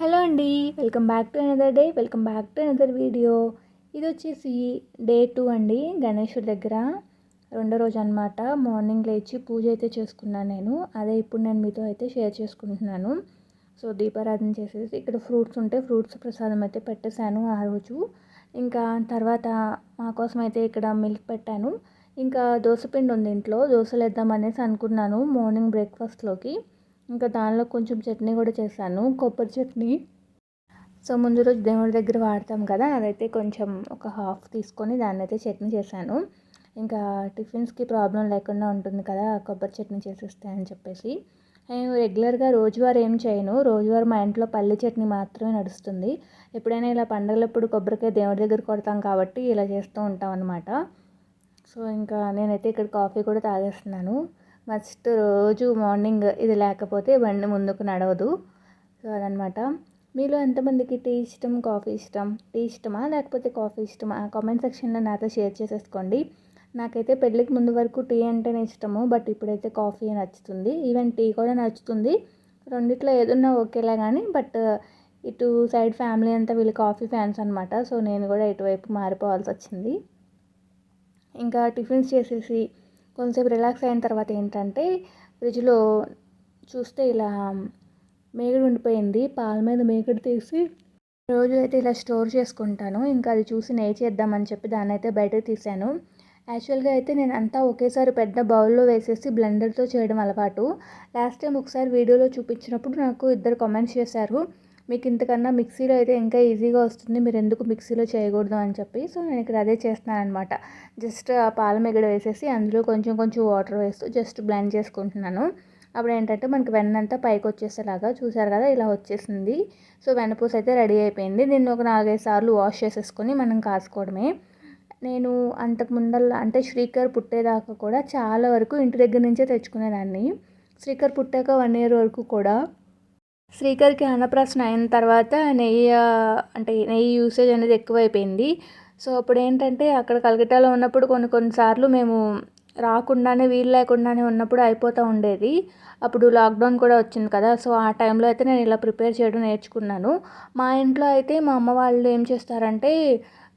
Hello అండి welcome back to another day welcome back to another video. ఇది వచ్చేసి day two అండి గణేషుడి దగ్గర. రెండో రోజు అనమాట మార్నింగ్ లేచి పూజ అయితే చేసుకున్నాను నేను. అదే ఇప్పుడు నేను మీతో అయితే షేర్ చేసుకుంటున్నాను. సో దీపారాధన చేసేసి ఇక్కడ ఫ్రూట్స్ ఉంటే ఫ్రూట్స్ ప్రసాదం అయితే పెట్టేశాను ఆ రోజు. ఇంకా తర్వాత మా కోసం అయితే ఇక్కడ మిల్క్ పెట్టాను. ఇంకా దోశపిండి ఉంది ఇంట్లో దోశలు వేద్దామనేసి అనుకున్నాను మార్నింగ్ బ్రేక్ఫాస్ట్లోకి. ఇంకా దానిలో కొంచెం చట్నీ కూడా చేశాను. కొబ్బరి చట్నీ. సో ముందు రోజు దేవుడి దగ్గర వాడతాం కదా అదైతే కొంచెం ఒక హాఫ్ తీసుకొని దాన్ని అయితే చట్నీ చేశాను. ఇంకా టిఫిన్స్కి ప్రాబ్లం లేకుండా ఉంటుంది కదా కొబ్బరి చట్నీ చేసిస్తాయని అని చెప్పేసి. నేను రెగ్యులర్గా రోజువారు ఏం చేయను. రోజువారు మా ఇంట్లో పల్లి చట్నీ మాత్రమే నడుస్తుంది. ఎప్పుడైనా ఇలా పండగలప్పుడు కొబ్బరికాయ దేవుడి దగ్గర కొడతాం కాబట్టి ఇలా చేస్తూ ఉంటాం అనమాట సో ఇంకా నేనైతే ఇక్కడ కాఫీ కూడా తాగేస్తున్నాను. ఫస్ట్ రోజు మార్నింగ్ ఇది లేకపోతే బండి ముందుకు నడవదు. సో అదనమాట. మీలో ఎంతమందికి టీ ఇష్టం కాఫీ ఇష్టం? టీ ఇష్టమా? లేకపోతే కాఫీ ఇష్టమా? కామెంట్ సెక్షన్లో నాతో షేర్ చేసేసుకోండి. నాకైతే పెళ్ళికి ముందు వరకు టీ అంటేనే ఇష్టము బట్ ఇప్పుడైతే కాఫీ నచ్చుతుంది. ఈవెన్ టీ కూడా నచ్చుతుంది. రెండిట్లో ఏదన్నా ఓకేలా కానీ బట్ ఇటు సైడ్ ఫ్యామిలీ అంతా వీళ్ళు కాఫీ ఫ్యాన్స్ అనమాట సో నేను కూడా ఇటువైపు మారిపోవాల్సి వచ్చింది. ఇంకా టిఫిన్స్ చేసేసి కొంచెంసేపు రిలాక్స్ అయిన తర్వాత ఏంటంటే ఫ్రిడ్జ్లో చూస్తే ఇలా మేగడు ఉండిపోయింది. పాల మీద మేగడు తీసి రోజు అయితే ఇలా స్టోర్ చేసుకుంటాను. ఇంకా అది చూసి నెయ్యి చేద్దామని చెప్పి దాన్ని అయితే బయటకు తీశాను యాక్చువల్గా అయితే నేను అంతా ఒకేసారి పెద్ద బౌల్లో వేసేసి బ్లెండర్తో చేయడం అలవాటు. లాస్ట్ టైం ఒకసారి వీడియోలో చూపించినప్పుడు నాకు ఇద్దరు కామెంట్స్ చేశారు. మీకు ఇంతకన్నా మిక్సీలో అయితే ఇంకా ఈజీగా వస్తుంది. మీరు ఎందుకు మిక్సీలో చేయకూడదు అని చెప్పి. సో నేను ఇక్కడ అదే చేస్తున్నాను అనమాట జస్ట్ ఆ పాల మిగడ వేసేసి అందులో కొంచెం కొంచెం వాటర్ వేస్తూ జస్ట్ బ్లెండ్ చేసుకుంటున్నాను. అప్పుడు ఏంటంటే మనకి వెన్నంతా పైకి వచ్చేసేలాగా చూసారు కదా ఇలా వచ్చేసింది. సో వెన్నపూస అయితే రెడీ అయిపోయింది. దీన్ని ఒక నాలుగైదు సార్లు వాష్ చేసేసుకొని మనం కాసుకోవడమే. నేను అంతకు ముందల్లా అంటే శ్రీకర్ పుట్టేదాకా కూడా చాలా వరకు ఇంటి దగ్గర నుంచే తెచ్చుకునేదాన్ని. శ్రీకర్ పుట్టాక వన్ ఇయర్ వరకు కూడా శ్రీకర్కి అన్నప్రాసన అయిన తర్వాత నెయ్యి అంటే నెయ్యి యూసేజ్ అనేది ఎక్కువైపోయింది. సో అప్పుడు ఏంటంటే అక్కడ కలకట్టాలో ఉన్నప్పుడు కొన్ని కొన్నిసార్లు మేము రాకుండానే వీలు లేకుండానే ఉన్నప్పుడు అయిపోతూ ఉండేది. అప్పుడు లాక్డౌన్ కూడా వచ్చింది కదా సో ఆ టైంలో అయితే నేను ఇలా ప్రిపేర్ చేయడం నేర్చుకున్నాను. మా ఇంట్లో అయితే మా అమ్మ వాళ్ళు ఏం చేస్తారంటే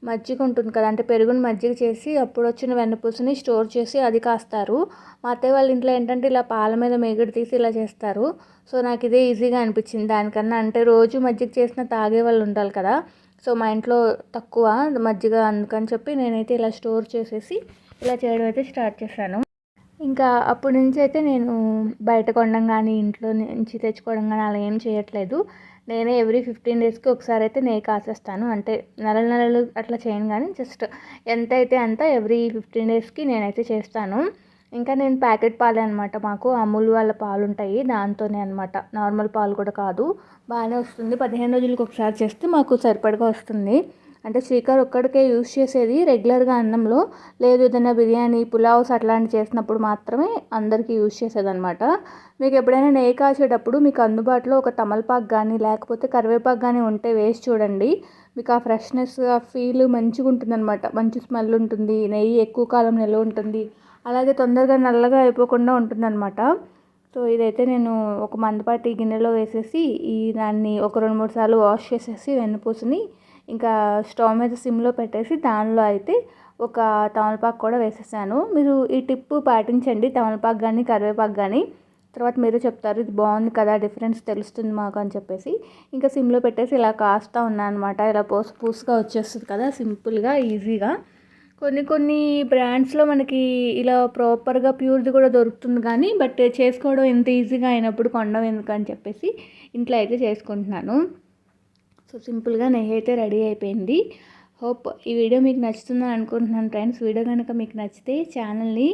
మజ్జిగ ఉంటుంది కదా అంటే పెరుగును మజ్జిగ చేసి అప్పుడు వచ్చిన వెన్నపూసని స్టోర్ చేసి అది కాస్తారు. మా అత్తయ్య వాళ్ళ ఇంట్లో ఏంటంటే ఇలా పాల మీద మేగడి తీసి ఇలా చేస్తారు. సో నాకు ఇదే ఈజీగా అనిపించింది. దానికన్నా అంటే రోజు మజ్జిగ చేసిన తాగే వాళ్ళు ఉండాలి కదా. సో మా ఇంట్లో తక్కువ మజ్జిగ అందుకని చెప్పి నేనైతే ఇలా స్టోర్ చేసేసి ఇలా చేయడం అయితే స్టార్ట్ చేశాను. ఇంకా అప్పటి నుంచి అయితే నేను బయట కొనడం కానీ ఇంట్లో నుంచి తెచ్చుకోవడం కానీ అలా ఏం చేయట్లేదు. నేనే ఎవ్రీ ఫిఫ్టీన్ డేస్కి ఒకసారి అయితే నెయ్యి కాసేస్తాను అంటే నెల నెలలు అట్లా చేయను కానీ జస్ట్ ఎంత అయితే అంత ఎవ్రీ ఫిఫ్టీన్ డేస్కి నేనైతే చేస్తాను. ఇంకా నేను ప్యాకెట్ పాలే అనమాట మాకు అమూల్ వాళ్ళ పాలు ఉంటాయి దాంతోనే అనమాట నార్మల్ పాలు కూడా కాదు. బాగానే వస్తుంది. పదిహేను రోజులకు ఒకసారి చేస్తే మాకు సరిపడగా వస్తుంది. అంటే శ్రీకర్ ఒక్కడికే యూస్ చేసేది రెగ్యులర్గా అన్నంలో. లేదు ఏదైనా బిర్యానీ పులావ్స్ అట్లాంటివి చేసినప్పుడు మాత్రమే అందరికీ యూస్ చేసేదనమాట మీకు ఎప్పుడైనా నెయ్యి కాసేటప్పుడు మీకు అందుబాటులో ఒక తమలపాకు కానీ లేకపోతే కరివేపాకు కానీ ఉంటే వేసి చూడండి. మీకు ఆ ఫ్రెష్నెస్ ఆ ఫీల్ మంచిగా ఉంటుంది అనమాట మంచి స్మెల్ ఉంటుంది నెయ్యి ఎక్కువ కాలం నిల్వ ఉంటుంది. అలాగే తొందరగా నల్లగా అయిపోకుండా ఉంటుందన్నమాట. సో ఇదైతే నేను ఒక మందపాటి గిన్నెలో వేసేసి ఈ దాన్ని ఒక రెండు మూడు సార్లు వాష్ చేసేసి వెన్నపూసని ఇంకా స్టవ్ మీద సిమ్లో పెట్టేసి దానిలో అయితే ఒక తమలపాకు కూడా వేసేసాను. మీరు ఈ టిప్ పాటించండి. తమలపాకు కానీ కరివేపాకు కానీ తర్వాత మీరు చెప్తారు ఇది బాగుంది కదా డిఫరెన్స్ తెలుస్తుంది మాకు అని చెప్పేసి. ఇంకా సిమ్లో పెట్టేసి ఇలా కాస్తా ఉన్నాను అనమాట ఇలా పోసు పూసుగా వచ్చేస్తుంది కదా సింపుల్గా ఈజీగా. కొన్ని కొన్ని బ్రాండ్స్లో మనకి ఇలా ప్రాపర్గా ప్యూర్ది కూడా దొరుకుతుంది కానీ బట్ చేసుకోవడం ఎంత ఈజీగా అయినప్పుడు కొండం ఎందుకని చెప్పేసి ఇంట్లో అయితే చేసుకుంటున్నాను. సో సింపుల్గా నెయ్యి అయితే రెడీ అయిపోయింది. హోప్ ఈ వీడియో మీకు నచ్చుతుందని అనుకుంటున్నాను ఫ్రెండ్స్. వీడియో కనుక మీకు నచ్చితే ఛానల్ని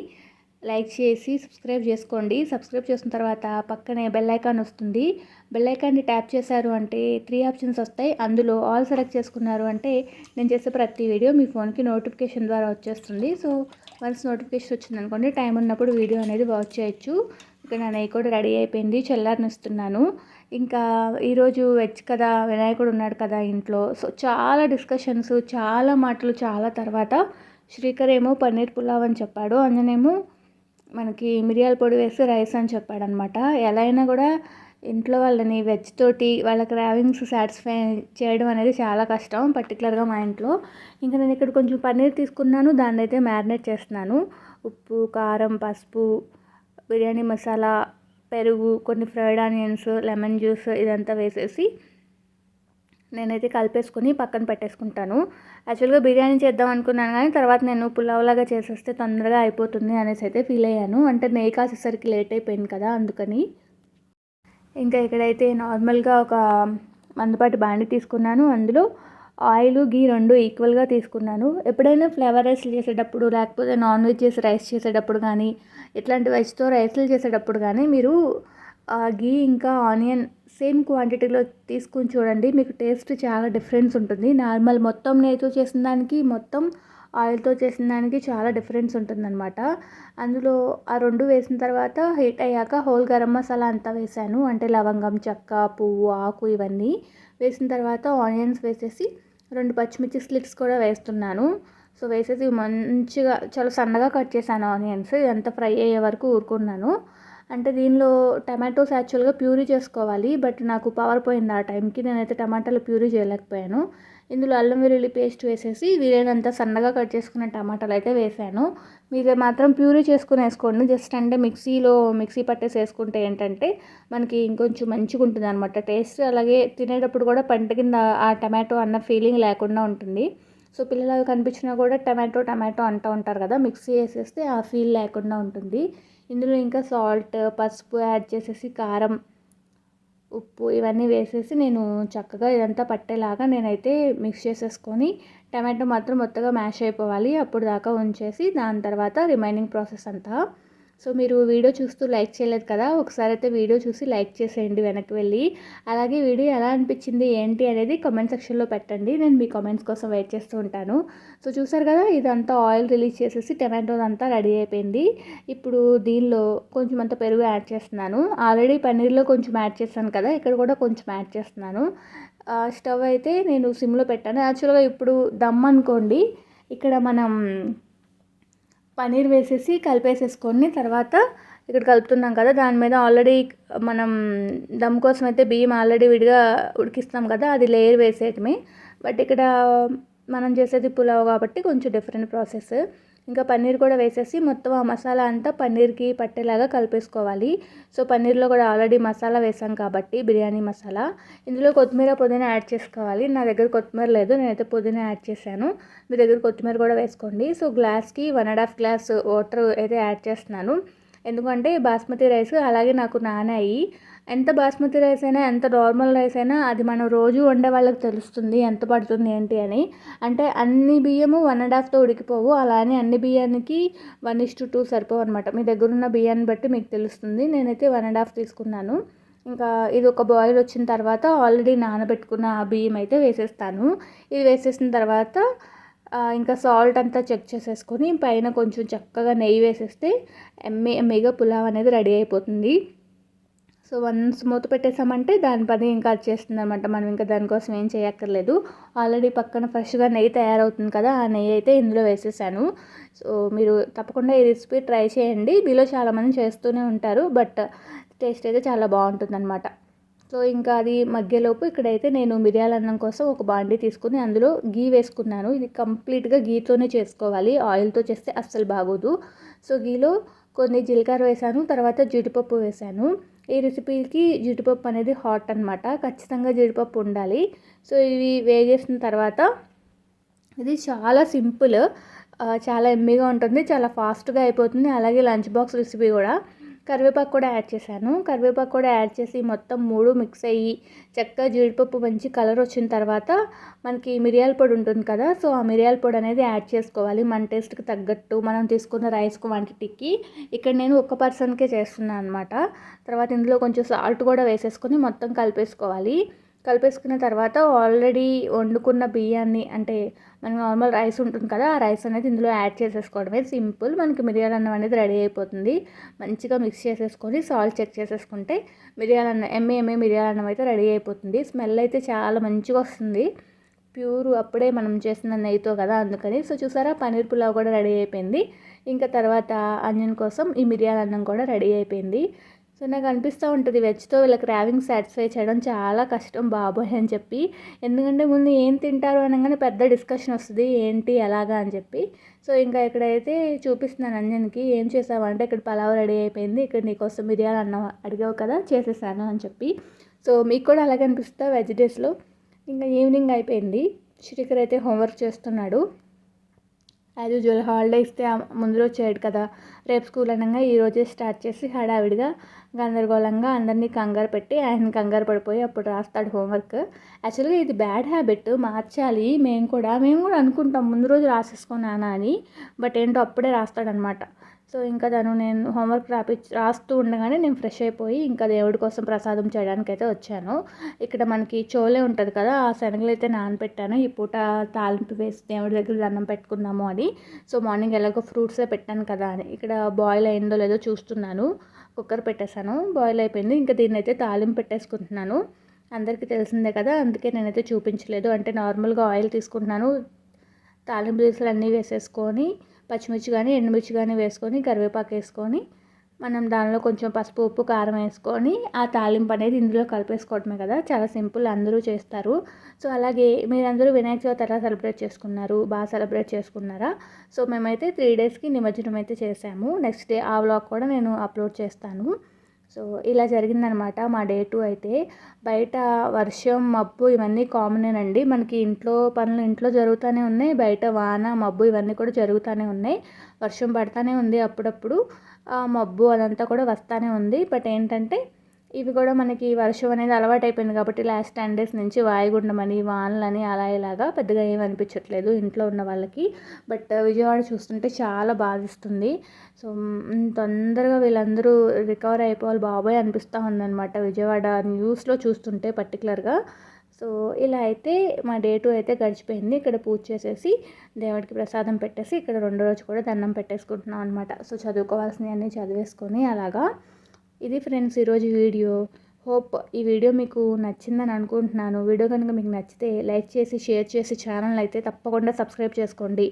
లైక్ చేసి సబ్స్క్రైబ్ చేసుకోండి. సబ్స్క్రైబ్ చేసిన తర్వాత పక్కనే బెల్ ఐకాన్ వస్తుంది. బెల్ ఐకాన్ని ట్యాప్ చేశారు అంటే త్రీ ఆప్షన్స్ వస్తాయి. అందులో ఆల్ సెలెక్ట్ చేసుకున్నారు అంటే నేను చేసే ప్రతి వీడియో మీ ఫోన్కి నోటిఫికేషన్ ద్వారా వచ్చేస్తుంది. సో వన్స్ నోటిఫికేషన్ వచ్చింది అనుకోండి టైం ఉన్నప్పుడు వీడియో అనేది వాచ్ చేయొచ్చు. ఇక్కడ నా నెయ్యి కూడా రెడీ అయిపోయింది. చల్లారనిస్తున్నాను. ఇంకా ఈరోజు వెజ్ కదా వినాయకుడు ఉన్నాడు కదా ఇంట్లో. సో చాలా డిస్కషన్స్ చాలా మాటలు చాలా తర్వాత శ్రీకర్ ఏమో పన్నీర్ పులావ్ అని చెప్పాడు. అందునేమో మనకి మిరియాల పొడి వేసి రైస్ అని చెప్పాడనమాట. ఎలా అయినా కూడా ఇంట్లో వాళ్ళని వెజ్ తోటి వాళ్ళ క్రావింగ్స్ సాటిస్ఫై చేయడం అనేది చాలా కష్టం పర్టికులర్గా మా ఇంట్లో. ఇంకా నేను ఇక్కడ కొంచెం పన్నీర్ తీసుకున్నాను దాన్ని అయితే మ్యారినేట్ చేస్తున్నాను. ఉప్పు కారం పసుపు బిర్యానీ మసాలా పెరుగు కొన్ని ఫ్రైడ్ ఆనియన్స్ లెమన్ జ్యూస్ ఇదంతా వేసేసి నేనైతే కలిపేసుకొని పక్కన పెట్టేసుకుంటాను. యాక్చువల్గా బిర్యానీ చేద్దాం అనుకున్నాను కానీ తర్వాత నేను పులావ్ లాగా చేసేస్తే తొందరగా అయిపోతుంది అనేసి అయితే ఫీల్ అయ్యాను. అంటే నెయ్యి కాసేసరికి లేట్ అయిపోయింది కదా అందుకని. ఇంకా ఇక్కడైతే నార్మల్గా ఒక మందపాటి బాండి తీసుకున్నాను. అందులో ఆయిల్ గీ రెండు ఈక్వల్గా తీసుకున్నాను. ఎప్పుడైనా ఫ్లేవర్ రైస్లు చేసేటప్పుడు లేకపోతే నాన్ వెజ్ చేసి రైస్ చేసేటప్పుడు కానీ ఇట్లాంటి వెజ్తో రైస్లు చేసేటప్పుడు కానీ మీరు గీ ఇంకా ఆనియన్ సేమ్ క్వాంటిటీలో తీసుకుని చూడండి. మీకు టేస్ట్ చాలా డిఫరెన్స్ ఉంటుంది. నార్మల్ మొత్తం నెయ్యితో చేసిన దానికి మొత్తం ఆయిల్తో చేసిన దానికి చాలా డిఫరెన్స్ ఉంటుందన్నమాట. అందులో ఆ రెండు వేసిన తర్వాత హీట్ అయ్యాక హోల్ గరం మసాలా అంతా వేసాను. అంటే లవంగం చెక్క పువ్వు ఆకు ఇవన్నీ వేసిన తర్వాత ఆనియన్స్ వేసేసి రెండు పచ్చిమిర్చి స్లిట్స్ కూడా వేస్తున్నాను. సో వేసేసి మంచిగా చాలా సన్నగా కట్ చేశాను ఆనియన్స్. ఇదంతా ఫ్రై అయ్యే వరకు ఊరుకున్నాను. అంటే దీనిలో టమాటోస్ యాక్చువల్గా ప్యూరీ చేసుకోవాలి. బట్ నాకు పవర్ పోయింది ఆ టైంకి. నేనైతే టమాటాలు ప్యూరీ చేయలేకపోయాను. ఇందులో అల్లం వెల్లుల్లి పేస్ట్ వేసేసి వీలైనంత సన్నగా కట్ చేసుకున్న టమాటాలు అయితే వేసాను. మీరు మాత్రం ప్యూరీ చేసుకుని వేసుకోండి. జస్ట్ అంటే మిక్సీలో మిక్సీ పట్టేసి వేసుకుంటే ఏంటంటే మనకి ఇంకొంచెం మంచిగా ఉంటుంది అనమాట టేస్ట్. అలాగే తినేటప్పుడు కూడా పంట కింద ఆ టమాటో అన్న ఫీలింగ్ లేకుండా ఉంటుంది. సో పిల్లలు కనిపించినా కూడా టమాటో టమాటో అంటూ ఉంటారు కదా మిక్సీ వేసేస్తే ఆ ఫీల్ లేకుండా ఉంటుంది. ఇందులో ఇంకా సాల్ట్ పసుపు యాడ్ చేసేసి కారం ఉప్పు ఇవన్నీ వేసేసి నేను చక్కగా ఇదంతా పట్టేలాగా నేనైతే మిక్స్ చేసేసుకొని టమాటో మాత్రం మొత్తగా మ్యాష్ అయిపోవాలి. అప్పుడు దాకా ఉంచేసి దాని తర్వాత రిమైనింగ్ ప్రాసెస్ అంతా సో మీరు వీడియో చూస్తూ లైక్ చేయలేదు కదా ఒకసారి అయితే వీడియో చూసి లైక్ చేసేయండి వెనక్కి వెళ్ళి. అలాగే వీడియో ఎలా అనిపించింది ఏంటి అనేది కామెంట్ సెక్షన్లో పెట్టండి. నేను మీ కామెంట్స్ కోసం వెయిట్ చేస్తూ ఉంటాను. సో చూసారు కదా ఇదంతా ఆయిల్ రిలీజ్ చేసేసి టమాటో అంతా రెడీ అయిపోయింది. ఇప్పుడు దీనిలో కొంచెం అంత పెరుగు యాడ్ చేస్తున్నాను. ఆల్రెడీ పన్నీర్లో కొంచెం యాడ్ చేస్తాను కదా ఇక్కడ కూడా కొంచెం యాడ్ చేస్తున్నాను. స్టవ్ అయితే నేను సిమ్లో పెట్టాను. యాక్చువల్గా ఇప్పుడు దమ్ అనుకోండి ఇక్కడ మనం పన్నీర్ వేసేసి కలిపేసేసుకొని తర్వాత ఇక్కడ కలుపుతున్నాం కదా దాని మీద ఆల్రెడీ మనం దమ్ కోసం అయితే బియ్యం ఆల్రెడీ విడిగా ఉడికిస్తాం కదా అది లేయర్ వేసేయటమే. బట్ ఇక్కడ మనం చేసేది పులావ్ కాబట్టి కొంచెం డిఫరెంట్ ప్రాసెస్ ఇంకా పన్నీర్ కూడా వేసేసి మొత్తం ఆ మసాలా అంతా పన్నీర్కి పట్టేలాగా కలిపేసుకోవాలి. సో పన్నీర్లో కూడా ఆల్రెడీ మసాలా వేసాం కాబట్టి బిర్యానీ మసాలా. ఇందులో కొత్తిమీర పుదీనా యాడ్ చేసుకోవాలి. నా దగ్గర కొత్తిమీర లేదు నేనైతే పుదీనా యాడ్ చేశాను. మీ దగ్గర కొత్తిమీర కూడా వేసుకోండి. సో గ్లాస్కి one and half glass water అయితే యాడ్ చేస్తున్నాను. ఎందుకంటే బాస్మతి రైస్ అలాగే నాకు నానాయి. ఎంత బాస్మతి రైస్ అయినా ఎంత నార్మల్ రైస్ అయినా అది మనం రోజు వండే వాళ్ళకి తెలుస్తుంది ఎంత పడుతుంది ఏంటి అని. అంటే అన్ని బియ్యము వన్ అండ్ హాఫ్తో ఉడికిపోవు. అలానే అన్ని బియ్యానికి వన్ ఇస్ టు టూ సరిపోవు అనమాట మీ దగ్గర ఉన్న బియ్యాన్ని బట్టి మీకు తెలుస్తుంది. నేనైతే వన్ అండ్ హాఫ్ తీసుకున్నాను. ఇంకా ఇది ఒక బాయిల్ వచ్చిన తర్వాత ఆల్రెడీ నానబెట్టుకున్న బియ్యం అయితే వేసేస్తాను. ఇది వేసేసిన తర్వాత ఇంకా సాల్ట్ అంతా చెక్ చేసేసుకొని పైన కొంచెం చక్కగా నెయ్యి వేసేస్తే ఎమ్మె ఎమ్మెగా పులావ్ అనేది రెడీ అయిపోతుంది. సో వన్స్ మూత పెట్టేసామంటే దాని పని ఇంకా వచ్చేస్తుంది అనమాట మనం ఇంకా దానికోసం ఏం చేయక్కర్లేదు. ఆల్రెడీ పక్కన ఫ్రెష్గా నెయ్యి తయారవుతుంది కదా ఆ నెయ్యి అయితే ఇందులో వేసేసాను. సో మీరు తప్పకుండా ఈ రెసిపీ ట్రై చేయండి. మీలో చాలామంది చేస్తూనే ఉంటారు బట్ టేస్ట్ అయితే చాలా బాగుంటుందన్నమాట. సో ఇంకా అది మధ్యలోపు ఇక్కడైతే నేను మిరియాల అన్నం కోసం ఒక బాండీ తీసుకుని అందులో గీ వేసుకున్నాను. ఇది కంప్లీట్గా గీతోనే చేసుకోవాలి. ఆయిల్తో చేస్తే అస్సలు బాగోదు. సో గీలో కొన్ని జీలకర్ర వేసాను తర్వాత జీడిపప్పు వేసాను. ఈ రెసిపీకి జీడిపప్పు అనేది హాట్ అనమాట ఖచ్చితంగా జీడిపప్పు ఉండాలి. సో ఇవి వేగేసిన తర్వాత ఇది చాలా సింపుల్ చాలా ఎమ్మీగా ఉంటుంది చాలా ఫాస్ట్గా అయిపోతుంది. అలాగే లంచ్ బాక్స్ రెసిపీ కూడా. కరివేపాకు కూడా యాడ్ చేశాను. కరివేపాకు కూడా యాడ్ చేసి మొత్తం మూడు మిక్స్ అయ్యి చక్కగా జీడిపప్పు మంచి కలర్ వచ్చిన తర్వాత మనకి మిరియాల పొడి ఉంటుంది కదా సో ఆ మిరియాల పొడి అనేది యాడ్ చేసుకోవాలి. మన టేస్ట్కి తగ్గట్టు మనం తీసుకున్న రైస్ క్వాంటిటీకి ఇక్కడ నేను ఒక పర్సన్కే చేస్తున్నాను అనమాట తర్వాత ఇందులో కొంచెం సాల్ట్ కూడా వేసేసుకొని మొత్తం కలిపేసుకోవాలి. కలిపేసుకున్న తర్వాత ఆల్రెడీ వండుకున్న బియ్యాన్ని అంటే మనం నార్మల్ రైస్ ఉంటుంది కదా ఆ రైస్ అనేది ఇందులో యాడ్ చేసేసుకోవడమే సింపుల్. మనకి మిరియాల అన్నం అనేది రెడీ అయిపోతుంది. మంచిగా మిక్స్ చేసేసుకొని సాల్ట్ చెక్ చేసేసుకుంటే మిరియాల అన్నం ఎమ్మె ఎమ్మె మిరియాల అన్నం అయితే రెడీ అయిపోతుంది. స్మెల్ అయితే చాలా మంచిగా వస్తుంది. ప్యూర్ అప్పుడే మనం చేసిన నెయ్యితో కదా అందుకని. సో చూసారా పన్నీర్ పులావ్ కూడా రెడీ అయిపోయింది. ఇంకా తర్వాత అన్నం కోసం ఈ మిరియాల అన్నం కూడా రెడీ అయిపోయింది. సో నాకు అనిపిస్తూ ఉంటుంది వెజ్తో వీళ్ళకి క్రావింగ్ సాటిస్ఫై చేయడం చాలా కష్టం బాబోయ్ అని చెప్పి. ఎందుకంటే ముందు ఏం తింటారు అనగానే పెద్ద డిస్కషన్ వస్తుంది ఏంటి ఎలాగా అని చెప్పి. సో ఇంకా ఇక్కడైతే చూపిస్తున్నాను అంజన్కి ఏం చేసావంటే ఇక్కడ పలావ్ రెడీ అయిపోయింది ఇక్కడ నీకోసం బిర్యానీ అన్న అడిగావు కదా చేసేసాను అని చెప్పి. సో మీకు కూడా అలాగే అనిపిస్తా వెజ్ డేస్లో. ఇంకా ఈవినింగ్ అయిపోయింది. శ్రీకర్ అయితే హోంవర్క్ చేస్తున్నాడు. యాజ్ యూజువల్ హాలిడే ఇస్తే ముందు రోజు చేయడు కదా. రేపు స్కూల్ అనగా ఈ రోజే స్టార్ట్ చేసి హడావిడిగా గందరగోళంగా అందరినీ కంగారు పెట్టి ఆయన కంగారు పడిపోయి అప్పుడు రాస్తాడు హోంవర్క్. యాక్చువల్గా ఇది బ్యాడ్ హ్యాబిట్ మార్చాలి. మేము కూడా మేము కూడా అనుకుంటాం ముందు రోజు రాసేసుకున్నానా అని. బట్ ఏంటో అప్పుడే రాస్తాడనమాట. సో ఇంకా తను నేను హోంవర్క్ రాపి రాస్తూ ఉండగానే నేను ఫ్రెష్ అయిపోయి ఇంకా దేవుడి కోసం ప్రసాదం చేయడానికి అయితే వచ్చాను. ఇక్కడ మనకి చోలే ఉంటుంది కదా ఆ శనగలు అయితే నానబెట్టాను ఈ పూట తాలింపు వేసి దేవుడి దగ్గర దండం పెట్టుకుందాము అని. సో మార్నింగ్ ఎలాగో ఫ్రూట్సే పెట్టాను కదా అని. ఇక్కడ బాయిల్ అయిందో లేదో చూస్తున్నాను. కుక్కర్ పెట్టేశాను. బాయిల్ అయిపోయింది. ఇంకా దీన్ని అయితే తాలింపు పెట్టేసుకుంటున్నాను. అందరికీ తెలిసిందే కదా అందుకే నేనైతే చూపించలేదు. అంటే నార్మల్గా ఆయిల్ తీసుకుంటున్నాను. తాలింపు దినుసులు అన్నీ వేసేసుకొని పచ్చిమిర్చి కానీ ఎండుమిర్చి కానీ వేసుకొని కరివేపాకు వేసుకొని మనం దానిలో కొంచెం పసుపు ఉప్పు కారం వేసుకొని ఆ తాలింపు అనేది ఇందులో కలిపేసుకోవడమే కదా. చాలా సింపుల్ అందరూ చేస్తారు. సో అలాగే మీరందరూ వినాయక చవితి ఎలా సెలబ్రేట్ చేసుకున్నారు బాగా సెలబ్రేట్ చేసుకున్నారా? సో మేమైతే త్రీ డేస్కి నిమజ్జనం అయితే చేసాము. నెక్స్ట్ డే ఆ వ్లాగ్ కూడా నేను అప్లోడ్ చేస్తాను. సో ఇలా జరిగిందనమాట మా డే టూ అయితే. బయట వర్షం మబ్బు ఇవన్నీ కామనేనండి మనకి ఇంట్లో పనులు ఇంట్లో జరుగుతూనే ఉన్నాయి. బయట వాన మబ్బు ఇవన్నీ కూడా జరుగుతూనే ఉన్నాయి. వర్షం పడుతూనే ఉంది అప్పుడప్పుడు. మబ్బు అదంతా కూడా వస్తూనే ఉంది. బట్ ఏంటంటే ఇవి కూడా మనకి వర్షం అనేది అలవాటు అయిపోయింది కాబట్టి లాస్ట్ టెన్ డేస్ నుంచి వాయుగుండమని వానలని అలా ఇలాగా పెద్దగా ఏమి అనిపించట్లేదు ఇంట్లో ఉన్న వాళ్ళకి. బట్ విజయవాడ చూస్తుంటే చాలా బాధిస్తుంది. సో తొందరగా వీళ్ళందరూ రికవర్ అయిపోవాలి బాబాయ్ అనిపిస్తూ ఉందన్నమాట విజయవాడ న్యూస్లో చూస్తుంటే పర్టికులర్గా సో ఇలా అయితే మా డే టూ అయితే గడిచిపోయింది. ఇక్కడ పూజ చేసేసి దేవుడికి ప్రసాదం పెట్టేసి ఇక్కడ రెండో రోజు కూడా దండం పెట్టేసుకుంటున్నాం అనమాట సో చదువుకోవాల్సినవన్నీ చదివేసుకొని అలాగా ఇది ఫ్రెండ్స్ ఈరోజు వీడియో. హోప్ ఈ వీడియో మీకు నచ్చిందని అనుకుంటున్నాను. వీడియో కనుక మీకు నచ్చితే లైక్ చేసి షేర్ చేసి ఛానల్ అయితే తప్పకుండా సబ్స్క్రైబ్ చేసుకోండి.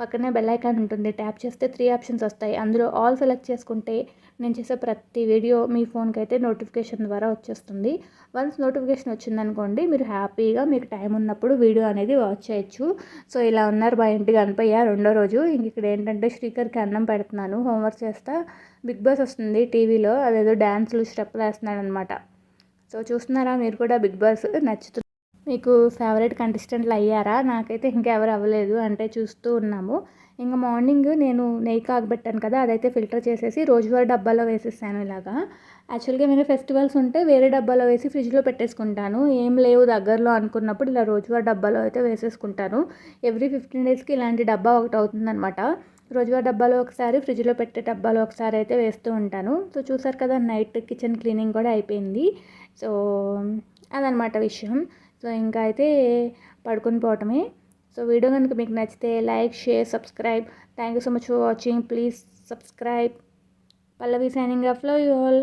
పక్కనే బెల్ ఐకాన్ ఉంటుంది. ట్యాప్ చేస్తే త్రీ ఆప్షన్స్ వస్తాయి. అందులో ఆల్ సెలెక్ట్ చేసుకుంటే నేను చేసే ప్రతి వీడియో మీ ఫోన్కి అయితే నోటిఫికేషన్ ద్వారా వచ్చేస్తుంది. వన్స్ నోటిఫికేషన్ వచ్చిందనుకోండి మీరు హ్యాపీగా మీకు టైం ఉన్నప్పుడు వీడియో అనేది వాచ్ చేయొచ్చు. సో ఇలా ఉన్నారు మా ఇంటికి అనిపయ్య రెండో రోజు. ఇంక ఇక్కడ ఏంటంటే శ్రీకర్కి అన్నం పెడుతున్నాను. హోంవర్క్ చేస్తా. బిగ్ బాస్ వస్తుంది టీవీలో. అదేదో డ్యాన్స్లు స్టెప్లు వేస్తున్నాడు అనమాట సో చూస్తున్నారా? మీరు కూడా బిగ్ బాస్ నచ్చుతుంది మీకు ఫేవరెట్ కంటెస్టెంట్లు అయ్యారా? నాకైతే ఇంకెవరు అవ్వలేదు. అంటే చూస్తూ ఉన్నాము. ఇంకా మార్నింగ్ నేను నెయ్యి కాగబెట్టాను కదా అదైతే ఫిల్టర్ చేసేసి రోజువారీ డబ్బాలో వేసేసాను ఇలాగా. యాక్చువల్గా ఏమైనా ఫెస్టివల్స్ ఉంటే వేరే డబ్బాలో వేసి ఫ్రిడ్జ్లో పెట్టేసుకుంటాను. ఏం లేవు దగ్గరలో అనుకున్నప్పుడు ఇలా రోజువారీ డబ్బాలో అయితే వేసేసుకుంటాను. ఎవ్రీ ఫిఫ్టీన్ డేస్కి ఇలాంటి డబ్బా ఒకటి అవుతుందన్నమాట. రోజువారీ డబ్బాలో ఒకసారి ఫ్రిడ్జ్లో పెట్టే డబ్బాలో ఒకసారి అయితే వేస్తూ ఉంటాను. సో చూసారు కదా నైట్ కిచెన్ క్లీనింగ్ కూడా అయిపోయింది. సో అదనమాట విషయం. సో ఇంకా అయితే పడుకొని పోవటమే. సో వీడియో కనుక మీకు నచ్చితే like share subscribe thank you so much for watching please subscribe Pallavi signing off love you all